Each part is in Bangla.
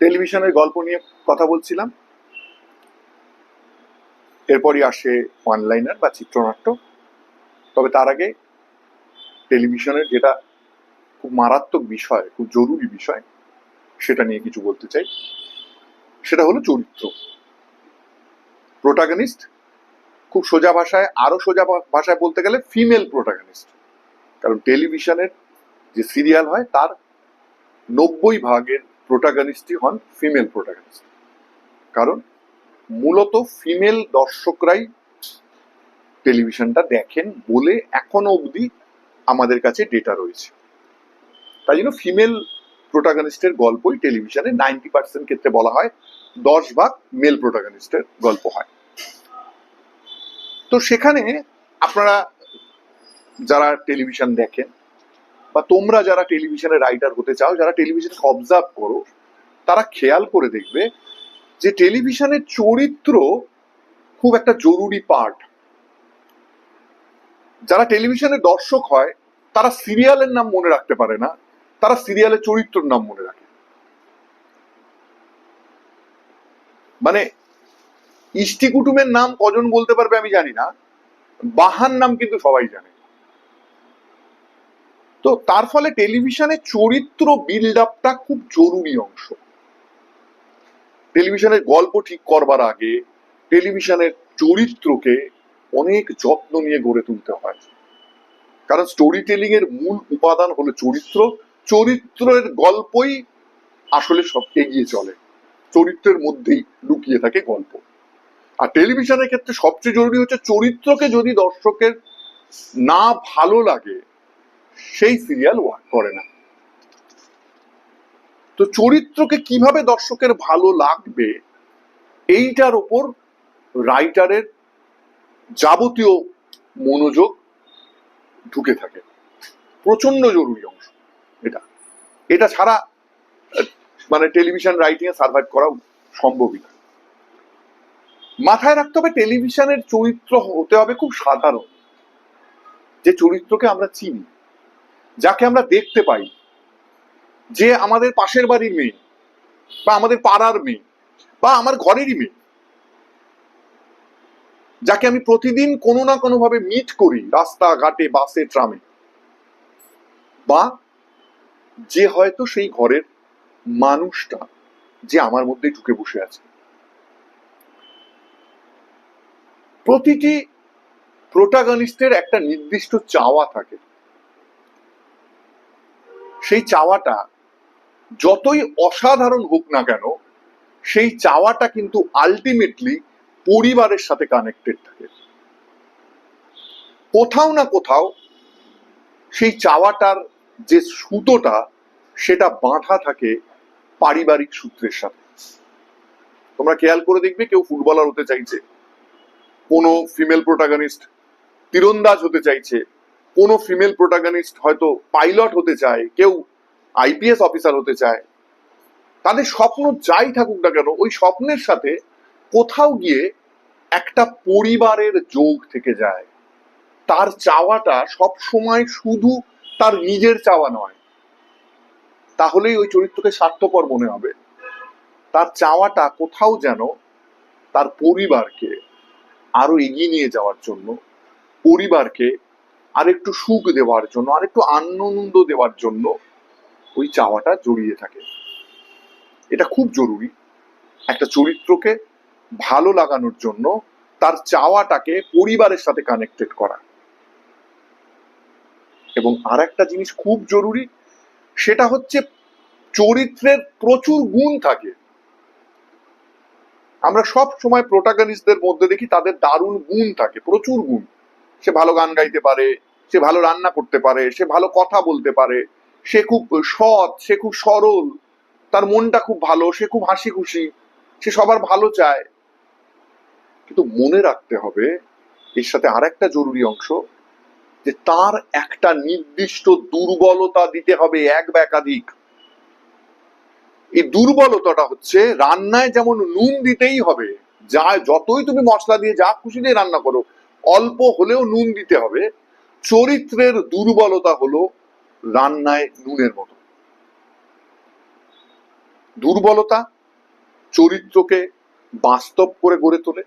টেলিভিশনের গল্প নিয়ে কথা বলছিলাম। এরপরই আসে ওয়ান লাইনার বা চিত্রনাট্য। তবে তার আগে টেলিভিশনের যেটা খুব মারাত্মক বিষয়, খুব জরুরি বিষয়, সেটা নিয়ে কিছু বলতে চাই। সেটা হলো চরিত্র। প্রোটাগনিস্ট খুব সোজা ভাষায়, আরও সোজা ভাষায় বলতে গেলে ফিমেল প্রোটাগনিস্ট কারণ টেলিভিশনের যে সিরিয়াল হয়, তার নব্বই ভাগের প্রোটাগনিস্টই হন ফিমেল প্রোটাগনিস্ট কারণ মূলত ফিমেল দর্শকরাই টেলিভিশনটা দেখেন বলে এখনও অবধি আমাদের কাছে ডেটা রয়েছে। তাই জন্য ফিমেল প্রোটাগনিস্টের গল্পই টেলিভিশনে নাইনটি পার্সেন্ট ক্ষেত্রে বলা হয়, দশ ভাগ মেল প্রোটাগনিস্টের গল্প হয়। তো সেখানে আপনারা যারা টেলিভিশন দেখেন বা তোমরা যারা টেলিভিশনে রাইটার হতে চাও, যারা টেলিভিশনকে অবজার্ভ করো, তারা খেয়াল করে দেখবে যে টেলিভিশনের চরিত্র খুব একটা জরুরি পার্ট যারা টেলিভিশনের দর্শক হয়, তারা সিরিয়ালের নাম মনে রাখতে পারে না, তারা সিরিয়ালের চরিত্রের নাম মনে রাখে। মানে ইষ্টি কুটুমের নাম কজন বলতে পারবে আমি জানি না, বাহান নাম কিন্তু সবাই জানে। তো তার ফলে টেলিভিশনে চরিত্র বিল্ড আপটা খুব জরুরি অংশ। টেলিভিশনের গল্প ঠিক করবার আগে টেলিভিশনের চরিত্রকে অনেক যত্ন নিয়ে গড়ে তুলতে হয়। কারণ স্টোরি টেলিং এর মূল উপাদান হলো চরিত্র। চরিত্রের গল্পই আসলে সব এগিয়ে চলে। চরিত্রের মধ্যেই লুকিয়ে থাকে গল্প। আর টেলিভিশনের ক্ষেত্রে সবচেয়ে জরুরি হচ্ছে চরিত্রকে যদি দর্শকের না ভালো লাগে সেই সিরিয়াল ওয়ার্ক করে না। তো চরিত্রকে কীভাবে দর্শকের ভালো লাগবে, এইটার ওপর রাইটারের যাবতীয় মনোযোগ ঢুকে থাকে। প্রচণ্ড জরুরি অংশ এটা। এটা ছাড়া মানে টেলিভিশন রাইটিং এ সার্ভাইভ করা সম্ভবই না। মাথায় রাখতে হবে টেলিভিশনের চরিত্র হতে হবে খুব সাধারণ। যে চরিত্রকে আমরা চিনি। যাকে আমরা দেখতে পাই, যে আমাদের পাশের বাড়ির মেয়ে, বা আমাদের পাড়ার মেয়ে, বা আমার ঘরেরই মেয়ে, যাকে আমি প্রতিদিন কোনো না কোনো ভাবে মিট করি রাস্তা ঘাটে বাসে, ট্রামে, বা যে হয়তো সেই ঘরের মানুষটা যে আমার মধ্যে ঢুকে বসে আছে। প্রতিটি প্রোটাগনিস্টের একটা নির্দিষ্ট চাওয়া থাকে। সেই চাওয়াটা যতই অসাধারণ হোক না কেন, সেই চাওয়াটা কিন্তু আলটিমেটলি পরিবারের সাথে কানেক্টেড থাকে। কোথাও না কোথাও সেই চাওয়াটার যে সুতোটা, সেটা বাঁধা থাকে পারিবারিক সূত্রের সাথে। তোমরা খেয়াল করে দেখবে কেউ ফুটবলার হতে চাইছে, কোনো ফিমেল প্রোটাগনিস্ট তীরন্দাজ হতে চাইছে কোনো ফিমেল প্রোটাগনিস্ট হয়তো পাইলট হতে চায়, কেউ আইপিএস অফিসার হতে চায়, তাদের স্বপ্ন যাই থাকুক না কেন, ওই স্বপ্নের সাথে কোথাও গিয়ে একটা পরিবারের যোগ থেকে যায়। তার চাওয়াটা সব সময় শুধু তার নিজের চাওয়া নয়। তাহলেই ওই চরিত্রকে স্বার্থপর মনে হবে। তার চাওয়াটা কোথাও যেন তার পরিবারকে আরও এগিয়ে নিয়ে যাওয়ার জন্য, পরিবারকে আরেকটু সুখ দেওয়ার জন্য, আরেকটু আনন্দ দেওয়ার জন্য ওই চাওয়াটা জড়িয়ে থাকে। এটা খুব জরুরি। একটা চরিত্রকে ভালো লাগানোর জন্য তার চাওয়াটাকে পরিবারের সাথে কানেক্টেড করা। এবং আর একটা জিনিস খুব জরুরি, সেটা হচ্ছে চরিত্রের প্রচুর গুণ থাকে। আমরা সব সময় প্রোটাগনিস্টদের মধ্যে দেখি তাদের দারুণ গুণ থাকে, প্রচুর গুণ। সে ভালো গান গাইতে পারে, সে ভালো রান্না করতে পারে, সে ভালো কথা বলতে পারে, সে খুব সৎ, সে খুব সরল, তার মনটা খুব ভালো, সে খুব হাসি খুশি সে সবার ভালো চায়। কিন্তু মনে রাখতে হবে, এর সাথে আর একটা জরুরি অংশ, যে তার একটা নির্দিষ্ট দুর্বলতা দিতে হবে এক বা একাধিক। এই দুর্বলতাটা হচ্ছে রান্নায় যেমন নুন দিতেই হবে, যা, যতই তুমি মশলা দিয়ে যা খুশি দিয়ে রান্না করো অল্প হলেও নুন দিতে হবে। চরিত্রের দুর্বলতা হলো রান্নায় নুনের মতো। দুর্বলতা চরিত্রকে বাস্তব করে গড়ে তোলে,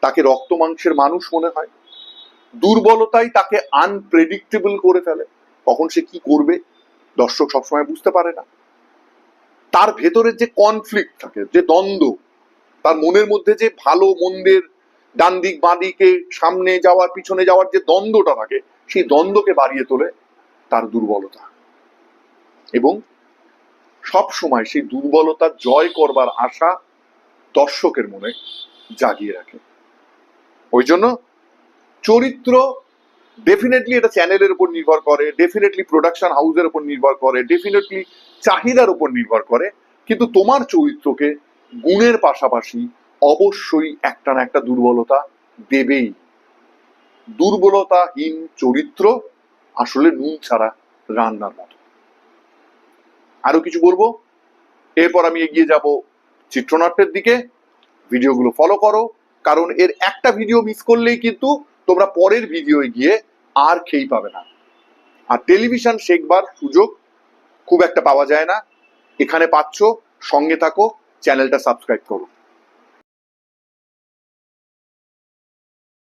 তাকে রক্ত মাংসের মানুষ মনে হয়। দুর্বলতাই তাকে আনপ্রেডিক্টেবল করে ফেলে। কখন সে কি করবে, দর্শক সবসময় বুঝতে পারে না। তার ভেতরের যে কনফ্লিক্ট থাকে, যে দ্বন্দ্ব, তার মনের মধ্যে যে ভালো মন্দের ডান দিক, বাঁ দিকে, সামনে যাওয়ার, পিছনে যাওয়ার যে দ্বন্দ্বটা থাকে, সেই দ্বন্দ্বকে বাড়িয়ে তোলে তার দুর্বলতা। এবং সব সময় সেই দুর্বলতা জয় করবার আশা দর্শকের মনে জাগিয়ে রাখে। ওই জন্য চরিত্র ডেফিনেটলি এটা চ্যানেলের উপর নির্ভর করে ডেফিনেটলি প্রোডাকশন হাউসের উপর নির্ভর করে ডেফিনেটলি চাহিদার উপর নির্ভর করে, কিন্তু তোমার চরিত্রকে গুণের পাশাপাশি অবশ্যই একটা না একটা দুর্বলতা দেবেই। দুর্বলতাহীন চরিত্র আসলে নুন ছাড়া রান্নার মতো। আরও কিছু বলব? এরপর আমি এগিয়ে যাব চিত্রনাট্যের দিকে। ভিডিওগুলো ফলো করো, কারণ এর একটা ভিডিও মিস করলেই কিন্তু তোমরা পরের ভিডিও গিয়ে আর খেই পাবে না। আর টেলিভিশন শেখবার সুযোগ খুব একটা পাওয়া যায় না। এখানে পাচ্ছ, সঙ্গে থাকো চ্যানেলটা সাবস্ক্রাইব করো।